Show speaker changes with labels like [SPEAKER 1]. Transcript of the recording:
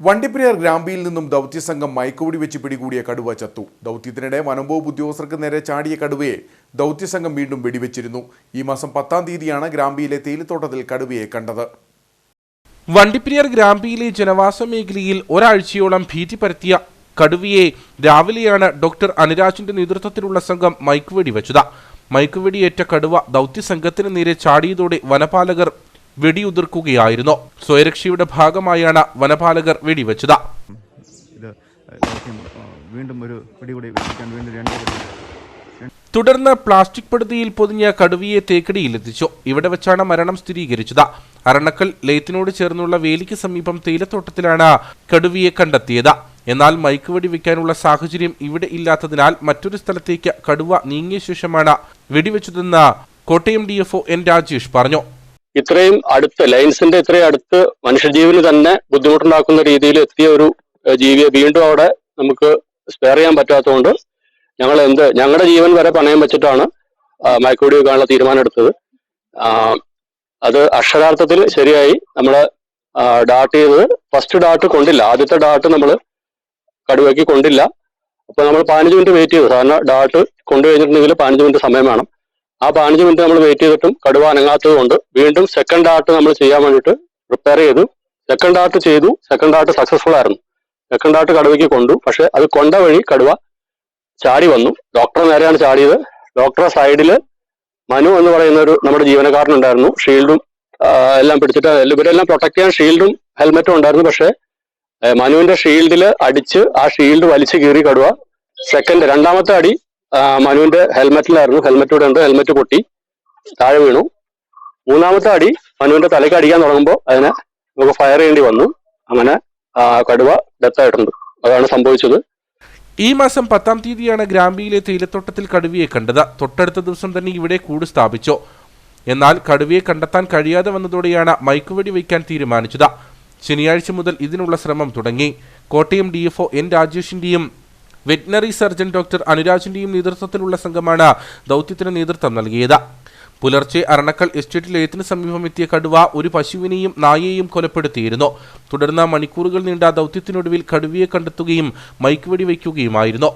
[SPEAKER 1] വണ്ടിപ്പെരിയാർ ഗ്രാമ്പിയിൽ നിന്നും ദൗത്യസംഘം മയക്കുപിടി വെച്ച് പിടികൂടിയ കടുവ ചത്തു. ദൗത്യത്തിനിടെ വനംവകുപ്പ് ഉദ്യോഗസ്ഥർക്ക് നേരെ ചാടിയ കടുവയെ ദൗത്യസംഘം വീണ്ടും വെടിവെച്ചിരുന്നു. ഈ മാസം പത്താം തീയതിയാണ് ഗ്രാമ്പിയിലെ തേയിലത്തോട്ടത്തിൽ കടുവയെ കണ്ടത്.
[SPEAKER 2] വണ്ടിപ്പെരിയാർ ഗ്രാമ്പിയിലെ ജനവാസ മേഖലയിൽ ഒരാഴ്ചയോളം ഭീതി പരത്തിയ കടുവയെ രാവിലെയാണ് ഡോക്ടർ അനുരാജിന്റെ നേതൃത്വത്തിലുള്ള സംഘം മയക്കുവെടി വെച്ചത്. മയക്കുവെടിയേറ്റ കടുവ ദൗത്യസംഘത്തിന് നേരെ ചാടിയതോടെ വനപാലകർ വെടിയുതിർക്കുകയായിരുന്നു. സ്വയരക്ഷയുടെ ഭാഗമായാണ് വനപാലകർ വെടിവെച്ചത്.
[SPEAKER 3] വീണ്ടും ഒരു പിടികൂടി വെച്ചിക്കാൻ വീണ്ടും രണ്ട്
[SPEAKER 2] തുടർന്ന് പ്ലാസ്റ്റിക് പടുതിയിൽ പൊതിഞ്ഞ കടുവയെ തേക്കടിയിലെത്തിച്ചു. ഇവിടെ വെച്ചാണ് മരണം സ്ഥിരീകരിച്ചത്. അരണക്കൽ ലേത്തിനോട് ചേർന്നുള്ള വേലിക്ക് സമീപം തേയിലത്തോട്ടത്തിലാണ് കടുവയെ കണ്ടെത്തിയത്. എന്നാൽ മൈക്ക് വെടിവെക്കാനുള്ള സാഹചര്യം ഇവിടെ ഇല്ലാത്തതിനാൽ മറ്റൊരു സ്ഥലത്തേക്ക് കടുവ നീങ്ങിയ ശേഷമാണ് വെടിവെച്ചതെന്ന് കോട്ടയം ഡി എൻ രാജേഷ് പറഞ്ഞു.
[SPEAKER 4] ഇത്രയും അടുത്ത് ലൈൻസിന്റെ ഇത്രയും അടുത്ത് മനുഷ്യജീവന് തന്നെ ബുദ്ധിമുട്ടുണ്ടാക്കുന്ന രീതിയിൽ എത്തിയ ഒരു ജീവിയെ വീണ്ടും അവിടെ നമുക്ക് സ്പെയർ ചെയ്യാൻ പറ്റാത്തതുകൊണ്ട് ഞങ്ങൾ എന്ത് ഞങ്ങളുടെ ജീവൻ വരെ പണയം വെച്ചിട്ടാണ് മയക്കോടി വെക്കാനുള്ള തീരുമാനം എടുത്തത് അത് അക്ഷരാർത്ഥത്തിൽ ശരിയായി നമ്മൾ ഡാട്ട് ചെയ്തത്. ഫസ്റ്റ് ഡാട്ട് കൊണ്ടില്ല. ആദ്യത്തെ ഡാട്ട് നമ്മൾ കടുവയ്ക്ക് കൊണ്ടില്ല. അപ്പൊ നമ്മൾ പതിനഞ്ച് മിനിറ്റ് വെയിറ്റ് ചെയ്തു. സാധാരണ ഡാട്ട് കൊണ്ടു കഴിഞ്ഞിട്ടുണ്ടെങ്കിൽ പതിനഞ്ച് മിനിറ്റ് സമയം വേണം. ആ പതിനഞ്ച് മിനിറ്റ് നമ്മൾ വെയിറ്റ് ചെയ്തിട്ടും കടുവ അനങ്ങാത്തത് കൊണ്ട് വീണ്ടും സെക്കൻഡ് ആർട്ട് നമ്മൾ ചെയ്യാൻ വേണ്ടിയിട്ട് പ്രിപ്പയർ ചെയ്തു. സെക്കൻഡ് ആർട്ട് ചെയ്തു. സെക്കൻഡ് ആർട്ട് സക്സസ്ഫുൾ ആയിരുന്നു. സെക്കൻഡ് ആർട്ട് കടുവയ്ക്ക് കൊണ്ടു. പക്ഷെ അത് കൊണ്ട വഴി കടുവ ചാടി വന്നു. ഡോക്ടറെ നേരെയാണ് ചാടിയത്. ഡോക്ടറെ സൈഡിൽ മനു എന്ന് പറയുന്ന ഒരു നമ്മുടെ ജീവനക്കാരനുണ്ടായിരുന്നു ഷീൽഡും എല്ലാം പിടിച്ചിട്ട് ഇവരെല്ലാം പ്രൊട്ടക്ട് ചെയ്യാൻ ഷീൽഡും ഹെൽമെറ്റും ഉണ്ടായിരുന്നു. പക്ഷെ മനുവിന്റെ ഷീൽഡിൽ അടിച്ച് ആ ഷീൽഡ് വലിച്ചു കീറി കടുവ സെക്കൻഡ് രണ്ടാമത്തെ അടി മനുവിന്റെ ഹെൽമെറ്റിലായിരുന്നു. ഹെൽമെറ്റ് ഇവിടെ ഉണ്ട് ഹെൽമെറ്റ് പൊട്ടി. താഴെ വീണു. മൂന്നാമത്തെ അടി മനുവിന്റെ തലയ്ക്ക് അടിക്കാൻ തുടങ്ങുമ്പോൾ അതിനെ നമുക്ക് ഫയർ ചെയ്യേണ്ടി വന്നു. അങ്ങനെ കടുവ ഡെത്ത് ആയിട്ടുണ്ട്. അതാണ് സംഭവിച്ചത്.
[SPEAKER 2] ഈ മാസം പത്താം തീയതിയാണ് ഗ്രാമ്പിയിലെ തേയിലത്തോട്ടത്തിൽ കടുവയെ കണ്ടത്. തൊട്ടടുത്ത ദിവസം തന്നെ ഇവിടെ കൂട് സ്ഥാപിച്ചു. എന്നാൽ കടുവയെ കണ്ടെത്താൻ കഴിയാതെ വന്നതോടെയാണ് മയക്കുവെടി വയ്ക്കാൻ തീരുമാനിച്ചത്. ശനിയാഴ്ച മുതൽ ഇതിനുള്ള ശ്രമം തുടങ്ങി. കോട്ടയം ഡി എഫ് എൻ രാജേഷിന്റെയും വെറ്റിനറി സർജൻ ഡോക്ടർ അനുരാജിന്റെയും നേതൃത്വത്തിലുള്ള സംഘമാണ് ദൗത്യത്തിന് നേതൃത്വം നൽകിയത്. പുലർച്ചെ അരണക്കൽ എസ്റ്റേറ്റ് ലയത്തിന് സമീപം എത്തിയ കടുവ ഒരു പശുവിനെയും നായയെയും കൊലപ്പെടുത്തിയിരുന്നു. തുടർന്ന് മണിക്കൂറുകൾ നീണ്ട ദൗത്യത്തിനൊടുവിൽ കടുവയെ കണ്ടെത്തുകയും മയക്കുവെടി വയ്ക്കുകയുമായിരുന്നു